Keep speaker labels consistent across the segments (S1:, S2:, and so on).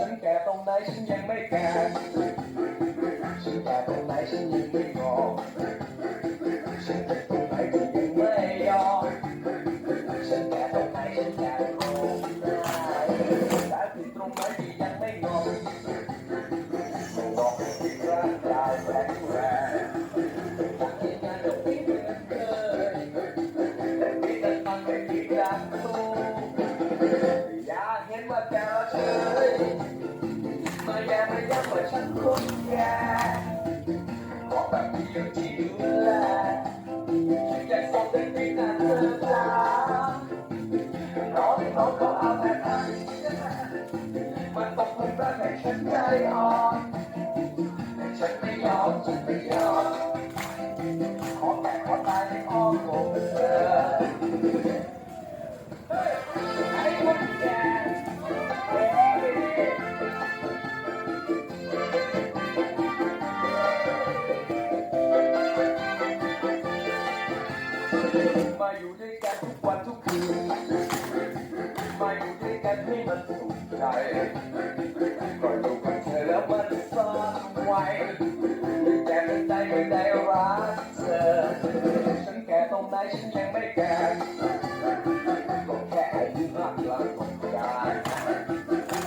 S1: ฉันแก่ตรงไหนฉันยังไม่แก่ฉันแก่ตรงไหนฉันยังไม่งอฉันเจ็บตรงไหนที่ยังไม่ยอมฉันแก่ตรงไหนฉันแก่ตรงไหนแต่ผิดตรงไหนที่ยังไม่งอไม่งอที่ร่างกายแข็งแรงอยากกินงานดอกไม้เหมือนเคยแต่มีแต่ฟังไม่คิดรักสู้อ ฉันใจอ่อนแต่ฉันไม่ยอมฉันไม่ยอมขอแก่ขอตายในอ้อมอกเธอเฮ้ยไอ้คนแก่มาอยู่ด้วยกันทุกวันทุกคืนมาอยู่ด้วยกันให้มันสุขใจ แต่เป็นใจไม่ได้รักเธอฉันแก่ตรงไหนฉันยังไม่แก่ก็แค่อายุมากกลางของการ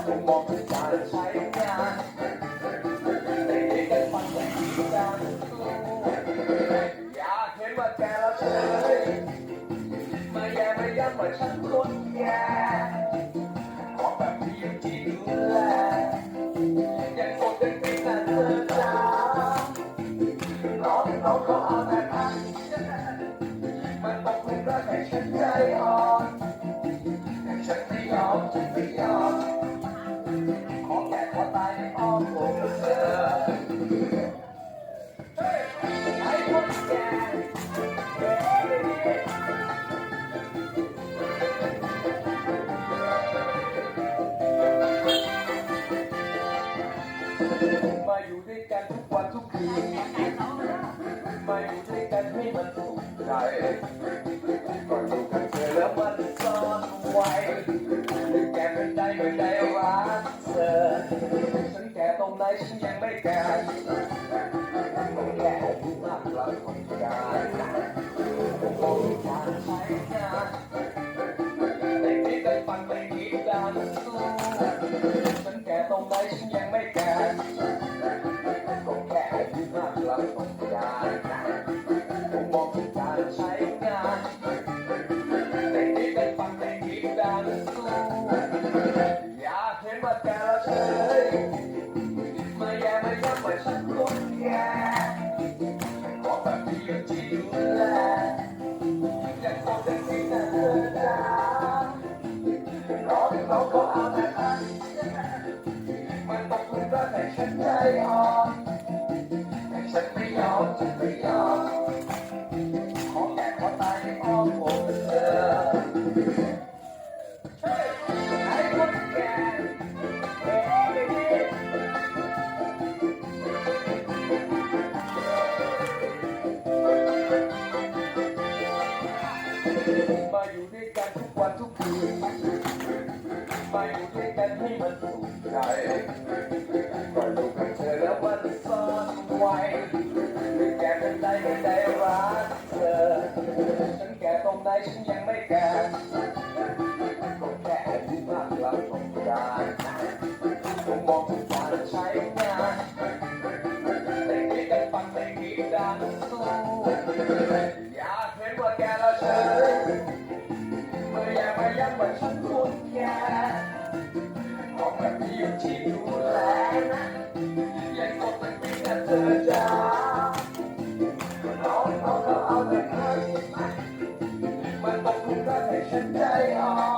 S1: ผมมองถึงการใช้งานในเด็กกันฟังแต่ดีดังสู้อยากเห็นว่าแก่แล้วเฉยมาแย่มาย้ำว่าฉันคน ไม่ยอมฉันไม่ยอมขอแก่ขอตายในอ้อมอกเธอเฮ้ยไอ้คนแก่มาอยู่ด้วยกันทุกวันทุกคืนมาอยู่ด้วยกันให้มันสุขใจก่อนอยู่กับเธอแล้วมันซ่อนไว้ ฉันแก่ตรงไหนฉันยังไม่แก่ต้องแก่อายุมากกว่าคนกายผมมองถึงการใช้งานแต่ที่ได้ฟังไม่คิดดังสู้ฉันแก่ตรงไหนฉันยังไม่แก่ก็แค่อายุมากกว่าต้องการผมมองถึงการใช้ ฉันใจอ่อนแต่ฉันไม่ยอมฉันไม่ยอมขอแก่ขอตายในอ้อมอกเธอเฮ้ยไอ้คนแก่เฮ้ยมาอยู่ด้วยกันทุกวันทุกคืนมาอยู่ กเป็นใจไม่ได้รักเธอฉันแก่ตรงไหนฉันยังไม่แก่ก็แค่อายุมากกว่าต้องการผมมองถึงการใช้งานแต่ที่ได้ฟังไม่คิดดังสู้อยากเห็นว่าแกเราเฉยเมื่อยากมาย้ำว่าฉันควรแก่ของแบบเดียวที่ดู should carry.